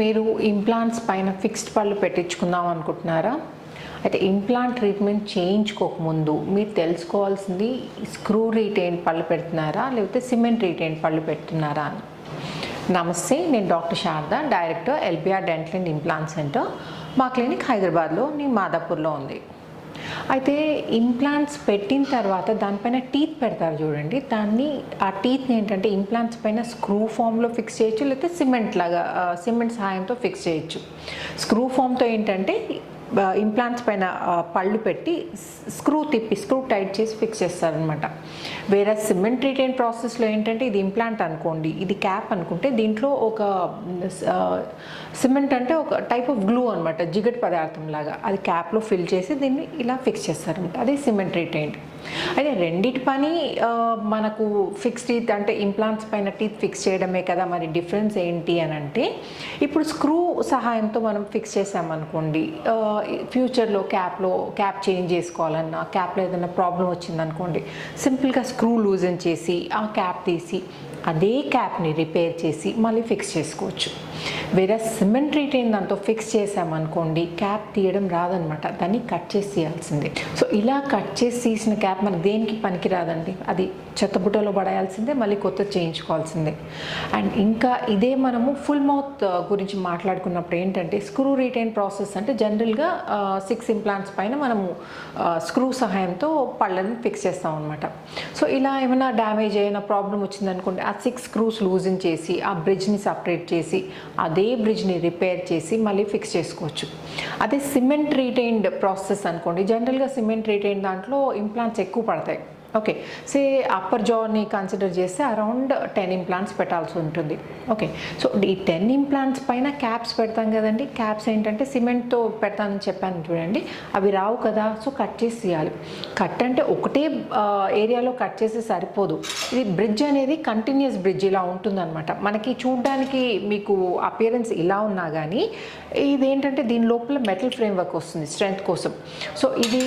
మీరు ఇంప్లాంట్స్ పైన ఫిక్స్డ్ పళ్ళు పెట్టించుకుందాం అనుకుంటున్నారా? అయితే ఇంప్లాంట్ ట్రీట్మెంట్ చేయించుకోకముందు మీరు తెలుసుకోవాల్సింది స్క్రూ రీటైన్ పళ్ళు పెడుతున్నారా? లేకపోతే సిమెంట్ రీటైన్ పళ్ళు పెడుతున్నారా అని. నమస్తే నేను doctor Sharada director LBR dental and implant centre. మా క్లినిక్ హైదరాబాద్లో నీ మాదాపూర్లో ఉంది. అయితే ఇంప్లాంట్స్ పెట్టిన తర్వాత దానిపైన టీత్ పెడతారు చూడండి. దాన్ని ఆ టీత్ని ఏంటంటే ఇంప్లాంట్స్ పైన స్క్రూ ఫామ్లో ఫిక్స్ చేయొచ్చు లేకపోతే సిమెంట్ లాగా సిమెంట్ సహాయంతో ఫిక్స్ చేయొచ్చు. స్క్రూ ఫామ్తో ఏంటంటే ఇంప్లాంట్స్ పైన పళ్ళు పెట్టి స్క్రూ తిప్పి స్క్రూ టైట్ చేసి ఫిక్స్ చేస్తారనమాట వేరే సిమెంట్ రిటైన్ ప్రాసెస్లో ఏంటంటే ఇది ఇంప్లాంట్ అనుకోండి ఇది క్యాప్ అనుకుంటే దీంట్లో ఒక సిమెంట్ అంటే ఒక టైప్ ఆఫ్ గ్లూ అనమాట జిగట్ పదార్థం లాగా. అది క్యాప్లో ఫిల్ చేసి దీన్ని ఇలా ఫిక్స్ చేస్తారనమాట అదే సిమెంట్ రిటైన్డ్ అయితే రెండిటి పని మనకు ఫిక్స్ టీత్ అంటే ఇంప్లాంట్స్ పైన టీత్ ఫిక్స్ చేయడమే కదా మరి డిఫరెన్స్ ఏంటి అని అంటే ఇప్పుడు స్క్రూ సహాయంతో మనం ఫిక్స్ చేసామనుకోండి ఫ్యూచర్లో క్యాప్లో క్యాప్ చేంజ్ చేసుకోవాలన్నా క్యాప్లో ఏదైనా ప్రాబ్లం వచ్చిందనుకోండి సింపుల్గా స్క్రూ లూజన్ చేసి ఆ క్యాప్ తీసి అదే క్యాప్ని రిపేర్ చేసి మళ్ళీ ఫిక్స్ చేసుకోవచ్చు. వేరే సిమెంట్ రిటైన్ దాంతో ఫిక్స్ చేసామనుకోండి క్యాప్ తీయడం రాదనమాట దాన్ని కట్ చేసి తీయాల్సిందే సో ఇలా కట్ చేసి తీసిన క్యాప్ మన దేనికి పనికిరాదండి. అది చెత్తబుట్టలో పడేయాల్సిందే మళ్ళీ కొత్త చేయించుకోవాల్సిందే. అండ్ ఇంకా ఇదే మనము ఫుల్ మౌత్ గురించి మాట్లాడుకున్నప్పుడు ఏంటంటే స్క్రూ రిటైన్ ప్రాసెస్ అంటే జనరల్గా సిక్స్ ఇంప్లాంట్స్ పైన మనము స్క్రూ సహాయంతో పళ్ళని ఫిక్స్ చేస్తాం అనమాట సో ఇలా ఏమైనా డ్యామేజ్ అయిన ప్రాబ్లం వచ్చిందనుకోండి ఆ సిక్స్ స్క్రూస్ లూజింగ్ చేసి ఆ బ్రిడ్జ్ని సపరేట్ చేసి అదే బ్రిడ్జ్ని రిపేర్ చేసి మళ్ళీ ఫిక్స్ చేసుకోవచ్చు. అదే సిమెంట్ రీటైన్డ్ ప్రాసెస్ అనుకోండి జనరల్గా సిమెంట్ రీటైన్ దాంట్లో ఇంప్లాంట్స్ ఎక్కువ పడతాయి. ఓకే సే అప్పర్ జాని కన్సిడర్ చేస్తే అరౌండ్ టెన్ ఇంప్లాంట్స్ పెట్టాల్సి ఉంటుంది. ఓకే సో ఈ టెన్ ఇంప్లాంట్స్ పైన క్యాప్స్ పెడతాం కదండి. క్యాప్స్ ఏంటంటే సిమెంట్తో పెడతానని చెప్పాను చూడండి. అవి రావు కదా. సో కట్ చేసి తీయాలి కట్ అంటే ఒకటే ఏరియాలో కట్ చేసి సరిపోదు. ఇది బ్రిడ్జ్ అనేది కంటిన్యూస్ బ్రిడ్జ్ ఇలా ఉంటుందన్నమాట. మనకి చూడడానికి మీకు అపియరెన్స్ ఇలా ఉన్నా కానీ ఇదేంటంటే దీని లోపల మెటల్ ఫ్రేమ్ వర్క్ వస్తుంది స్ట్రెంత్ కోసం. సో ఇది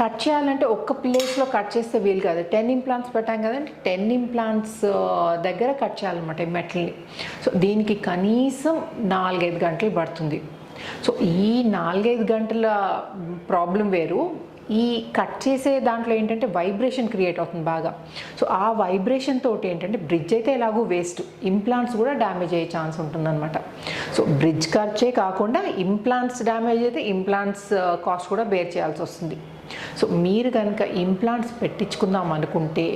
కట్ చేయాలంటే ఒక్క ప్లేస్లో కట్ చేస్తే వీలుగా కాదు టెన్ ఇంప్లాంట్స్ పెట్టాం కదండి. టెన్ ఇంప్లాంట్స్ దగ్గర కట్ చేయాలన్నమాట ఈ మెటల్ని. సో దీనికి కనీసం నాలుగైదు గంటలు పడుతుంది. సో ఈ నాలుగైదు గంటల ప్రాబ్లం వేరు. ఈ కట్ చేసే దాంట్లో ఏంటంటే వైబ్రేషన్ క్రియేట్ అవుతుంది బాగా. సో ఆ వైబ్రేషన్ తోటి ఏంటంటే బ్రిడ్జ్ అయితే ఎలాగో వేస్ట్ ఇంప్లాంట్స్ కూడా డ్యామేజ్ అయ్యే ఛాన్స్ ఉంటుందన్నమాట. సో బ్రిడ్జ్ ఖర్చే కాకుండా ఇంప్లాంట్స్ డ్యామేజ్ అయితే ఇంప్లాంట్స్ కాస్ట్ uh, కూడా బేర్ చేయాల్సి వస్తుంది. సో మీరు కనుక ఇంప్లాంట్స్ పెట్టించుకుందాం అనుకుంటే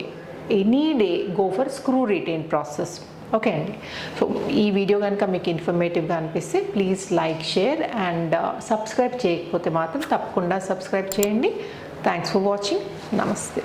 any day go for screw retain process okay అండి. సో ఈ వీడియో కనుక మీకు ఇన్ఫర్మేటివ్గా అనిపిస్తే please like share and subscribe చేయకపోతే మాత్రం తప్పకుండా సబ్స్క్రైబ్ చేయండి. థ్యాంక్స్ ఫర్ వాచింగ్ నమస్తే